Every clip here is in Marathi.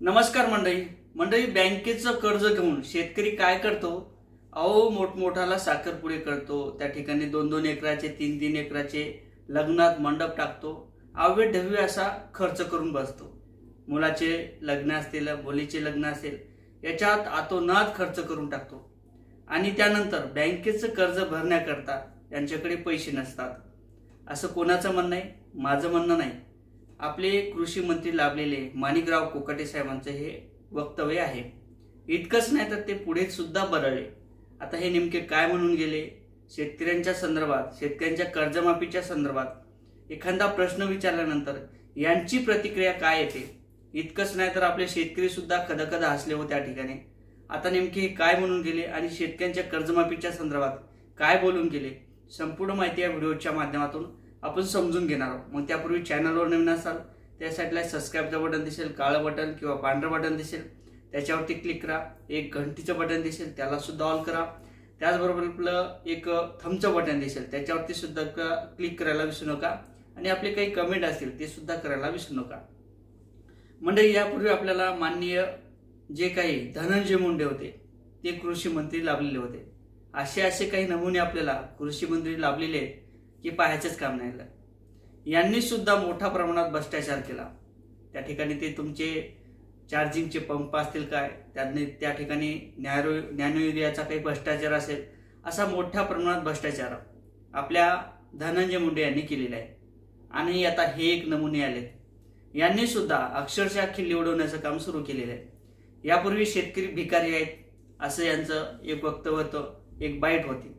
नमस्कार मंडळी. मंडळी बँकेचं कर्ज घेऊन शेतकरी काय करतो? अहो मोठमोठाला साखरपुडे करतो. त्या ठिकाणी दोन दोन एकराचे तीन तीन एकराचे लग्नात मंडप टाकतो. अवे ढव्य असा खर्च करून बसतो. मुलाचे लग्न असतील मुलीचे लग्न असेल याच्यात आतोनात खर्च करून टाकतो. आणि त्यानंतर बँकेचं कर्ज भरण्याकरता यांच्याकडे पैसे नसतात. असं कोणाचं म्हणणं आहे? माझं म्हणणं नाही. आपले कृषी मंत्री लाभलेले माणिकराव कोकाटे साहेबांचं हे वक्तव्य आहे. इतकंच नाही तर ते पुढे सुद्धा बरळले आता हे नेमके काय म्हणून गेले? शेतकऱ्यांच्या संदर्भात शेतकऱ्यांच्या कर्जमाफीच्या संदर्भात एखादा प्रश्न विचारल्यानंतर यांची प्रतिक्रिया काय येते? इतकंच नाही तर आपले शेतकरी सुद्धा खदखद हसले हो त्या ठिकाणी. आता नेमके हे काय म्हणून गेले आणि शेतकऱ्यांच्या कर्जमाफीच्या संदर्भात काय बोलून गेले? संपूर्ण माहिती या व्हिडिओच्या माध्यमातून आपण समजून घेणार आहोत. मग त्यापूर्वी चॅनलवर नवीन असाल त्या साईडला सबस्क्राईबचं बटन दिसेल काळं बटन किंवा पांढरं बटन दिसेल त्याच्यावरती क्लिक करा. एक घंटीचं बटन दिसेल त्याला सुद्धा ऑल करा. त्याचबरोबर आपलं एक थमचं बटन दिसेल त्याच्यावरती सुद्धा क्लिक करायला विसरू नका. आणि आपले काही कमेंट असतील ते सुद्धा करायला विसरू नका. मंडळी यापूर्वी आपल्याला माननीय जे काही धनंजय मुंडे होते ते कृषी मंत्री लाभलेले होते. असे असे काही नमुने आपल्याला कृषी मंत्री लाभलेले आहेत. की पाहायचंच काम नाही यांनी सुद्धा मोठ्या प्रमाणात भ्रष्टाचार केला. त्या ठिकाणी ते तुमचे चार्जिंगचे पंप असतील काय त्यांनी त्या ठिकाणी न्यारो नॅनो युरियाचा काही भ्रष्टाचार असेल असा मोठ्या प्रमाणात भ्रष्टाचार आपल्या धनंजय मुंडे यांनी केलेला आहे. आणि आता हे एक नमुने आलेत. यांनी सुद्धा अक्षरशः खिल्ली निवडवण्याचं काम सुरू केलेलं आहे. यापूर्वी शेतकरी भिकारी आहेत असं यांचं एक वक्तव्य होतं एक बाईट होती.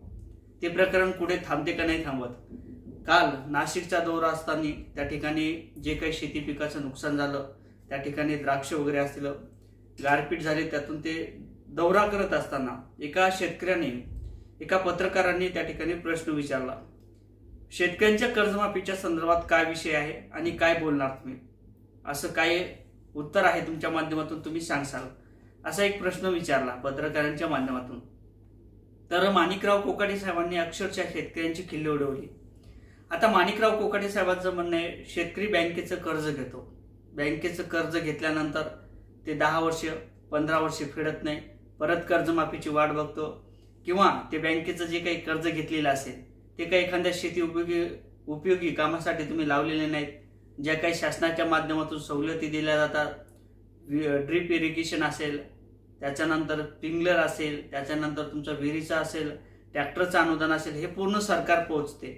ते प्रकरण कुठे थांबते का नाही थांबत? काल नाशिकचा दौरा असताना त्या ठिकाणी जे काही शेती पिकाचं नुकसान झालं त्या ठिकाणी द्राक्ष वगैरे असतील गारपीट झाली त्यातून ते दौरा करत असताना एका शेतकऱ्याने एका पत्रकारांनी त्या ठिकाणी प्रश्न विचारला. शेतकऱ्यांच्या कर्जमाफीच्या संदर्भात काय विषय आहे आणि काय बोलणार तुम्ही? असं काय उत्तर आहे तुमच्या माध्यमातून तुम्ही सांगसाल असा एक प्रश्न विचारला पत्रकारांच्या माध्यमातून. तर माणिकराव कोकाटे साहेबांनी अक्षरशः शेतकऱ्यांची खिल्ली उडवली. आता माणिकराव कोकाटे साहेबांचं म्हणणं आहे शेतकरी बँकेचं कर्ज घेतो. बँकेचं कर्ज घेतल्यानंतर ते दहा वर्ष पंधरा वर्ष फेडत नाही. परत कर्जमाफीची वाट बघतो. किंवा ते बँकेचं जे काही कर्ज घेतलेलं असेल ते काही एखाद्या शेती उपयोगी उपयोगी कामासाठी तुम्ही लावलेले नाहीत. ज्या काही शासनाच्या माध्यमातून सवलती दिल्या जातात ड्रीप इरिगेशन असेल त्याच्यानंतर पिंगलर असेल त्याच्यानंतर तुमचा विहिरीचं असेल ट्रॅक्टरचं अनुदान असेल हे पूर्ण सरकार पोहोचते.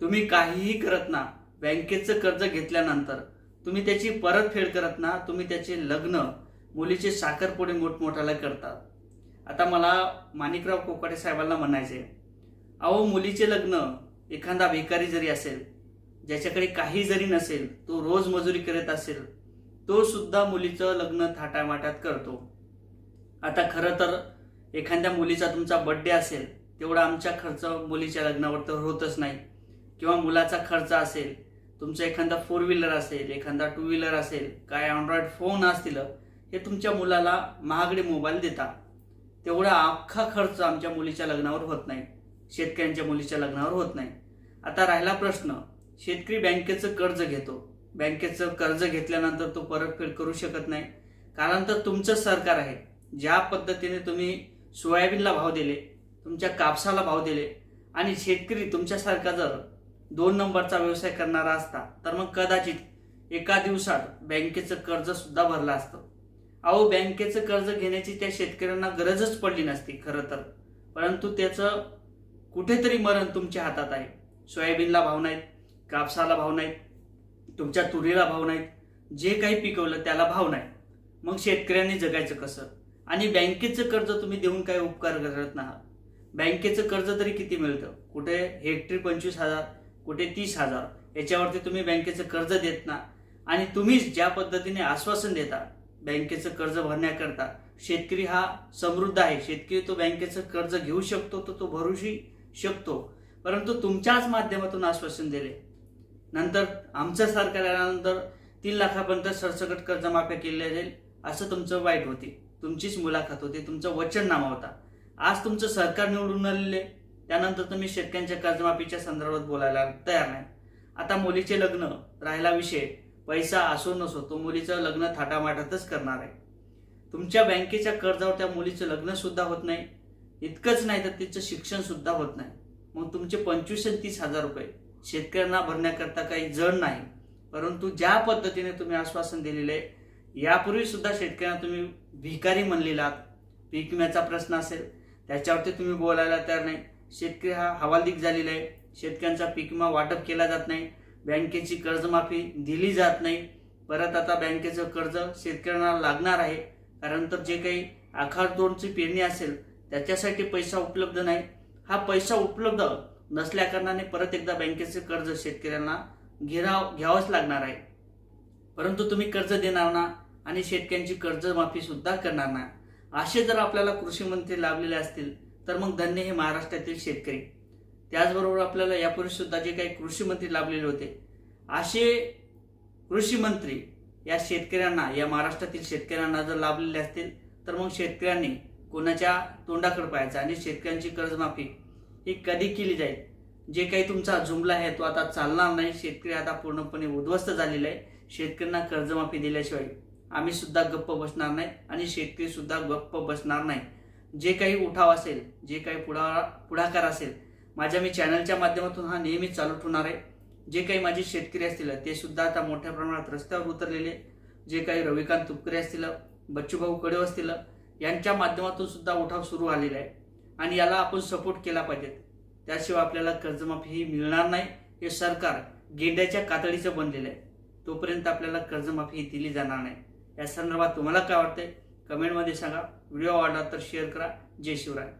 तुम्ही काहीही करत ना बँकेचं कर्ज घेतल्यानंतर तुम्ही त्याची परतफेड करत ना तुम्ही त्याचे लग्न मुलीचे साखरपुडे मोठमोठ्याला करतात. आता मला माणिकराव कोकाटे साहेबांना म्हणायचे अहो मुलीचे लग्न एखादा भिकारी जरी असेल ज्याच्याकडे काही जरी नसेल तो रोज मजुरी करत असेल तो सुद्धा मुलीचं लग्न थाटामाटात करतो. आता खरं तर एखाद्या मुलीचा तुमचा बड्डे असेल तेवढा आमचा खर्च मुलीच्या लग्नावर तर होतच नाही. किंवा मुलाचा खर्च असेल तुमचा एखादा फोर व्हीलर असेल एखादा टू व्हीलर असेल काय अँड्रॉइड फोन असतील हे तुमच्या मुलाला महागडे मोबाईल देता तेवढा अख्खा खर्च आमच्या मुलीच्या लग्नावर होत नाही. शेतकऱ्यांच्या मुलीच्या लग्नावर होत नाही. आता राहिला प्रश्न शेतकरी बँकेचं कर्ज घेतो. बँकेचं कर्ज घेतल्यानंतर तो परतफेड करू शकत नाही. कारण तर तुमचं सरकार आहे. ज्या पद्धतीने तुम्ही सोयाबीनला भाव दिले तुमच्या कापसाला भाव दिले आणि शेतकरी तुमच्यासारखा जर दोन नंबरचा व्यवसाय करणारा असता तर मग कदाचित एका दिवसात बँकेचं कर्ज सुद्धा भरलं असतं. अहो बँकेचं कर्ज घेण्याची त्या शेतकऱ्यांना गरजच पडली नसती खरं तर. परंतु त्याचं कुठेतरी मरण तुमच्या हातात आहे. सोयाबीनला भाव नाहीत कापसाला भाव नाहीत तुमच्या तुरीला भाव नाहीत जे काही पिकवलं त्याला भाव नाही. मग शेतकऱ्यांनी जगायचं कसं? आणि बँकेचं कर्ज तुम्ही देऊन काय उपकार करत नाहात. बँकेचं कर्ज तरी किती मिळतं? कुठे हेक्टरी पंचवीस हजार कुठे तीस हजार याच्यावरती तुम्ही बँकेचं कर्ज देत ना. आणि तुम्हीच ज्या पद्धतीने आश्वासन देता बँकेचं कर्ज भरण्याकरता शेतकरी हा समृद्ध आहे. शेतकरी तो बँकेचं कर्ज घेऊ शकतो तर तो भरूशी शकतो. परंतु तुमच्याच माध्यमातून आश्वासन दिले. नंतर आमचं सरकार आल्यानंतर तीन लाखापर्यंत सरसकट कर्जमाफ्या केल्या जाईल असं तुमचं वाईट होती. तुमचीच मुलाखत होती तुमचं वचननामा होता. आज तुमचं सरकार निवडून आलेले त्यानंतर तुम्ही शेतकऱ्यांच्या कर्जमाफीच्या संदर्भात बोलायला तयार नाही. आता मुलीचे लग्न राहिला विषय पैसा असो नसो तो मुलीचं लग्न थाटामाटातच करणार आहे. तुमच्या बँकेच्या कर्जावर त्या मुलीचं लग्न सुद्धा होत नाही. इतकंच नाही तर तिचं शिक्षण सुद्धा होत नाही. मग तुमचे पंचवीस तीस हजार रुपये शेतकऱ्यांना भरण्याकरता काही जड नाही. परंतु ज्या पद्धतीने तुम्ही आश्वासन दिलेले आहे यापूर्वी सुद्धा शेतकऱ्यांना तुम्ही भिकारी म्हणलेला पीक विम्याचा प्रश्न असेल त्याच्यावरती तुम्ही बोलायला तयार नाही. शेतकरी हा हवालदिक झालेला आहे. शेतकऱ्यांचा पीक विमा वाटप केला जात नाही. बँकेची कर्जमाफी दिली जात नाही. परत आता बँकेचं कर्ज शेतकऱ्यांना लागणार आहे. कारण तर जे काही आखाड दोनची पेरणी असेल त्याच्यासाठी पैसा उपलब्ध नाही. हा पैसा उपलब्ध नसल्याकारणाने परत एकदा बँकेचे कर्ज शेतकऱ्यांना घेराव घ्यावंच लागणार आहे. परंतु तुम्ही कर्ज देणार ना? आणि शेतकऱ्यांची कर्जमाफी सुद्धा करणार नाही. असे जर आपल्याला कृषी मंत्री लाभलेले असतील तर मग धन्य हे महाराष्ट्रातील शेतकरी. त्याचबरोबर आपल्याला यापूर्वी सुद्धा जे काही कृषी मंत्री लाभलेले होते असे कृषी मंत्री या शेतकऱ्यांना या महाराष्ट्रातील शेतकऱ्यांना जर लाभलेले असतील तर मग शेतकऱ्यांनी कोणाच्या तोंडाकडे पाहायचं आणि शेतकऱ्यांची कर्जमाफी ही कधी केली जाईल? जे काही तुमचा जुमला आहे तो आता चालणार नाही. शेतकरी आता पूर्णपणे उद्ध्वस्त झालेला आहे. शेतकऱ्यांना कर्जमाफी दिल्याशिवाय आम्ही सुद्धा गप्प बसणार नाही आणि शेतकरी सुद्धा गप्प बसणार नाही. जे काही उठाव असेल जे काही पुढा पुढाकार असेल माझ्या मी चॅनलच्या माध्यमातून हा नेहमी चालू ठेवणार आहे. जे काही माझे शेतकरी असतील ते सुद्धा आता मोठ्या प्रमाणात रस्त्यावर उतरलेले जे काही रविकांत तुपकरे असतील बच्चूभाऊ कडे असतील यांच्या माध्यमातून सुद्धा उठाव सुरू आलेला आहे. आणि याला आपण सपोर्ट केला पाहिजे त्याशिवाय आपल्याला कर्जमाफी ही मिळणार नाही. हे सरकार गेंड्याच्या कातडीचं बनलेलं आहे. तोपर्यंत आपल्याला कर्जमाफी दिली जाणार नाही. या संदर्भात तुम्हाला काय वाटतंय? कमेंटमध्ये सांगा. व्हिडिओ आवडला तर शेअर करा. जय शिवराय.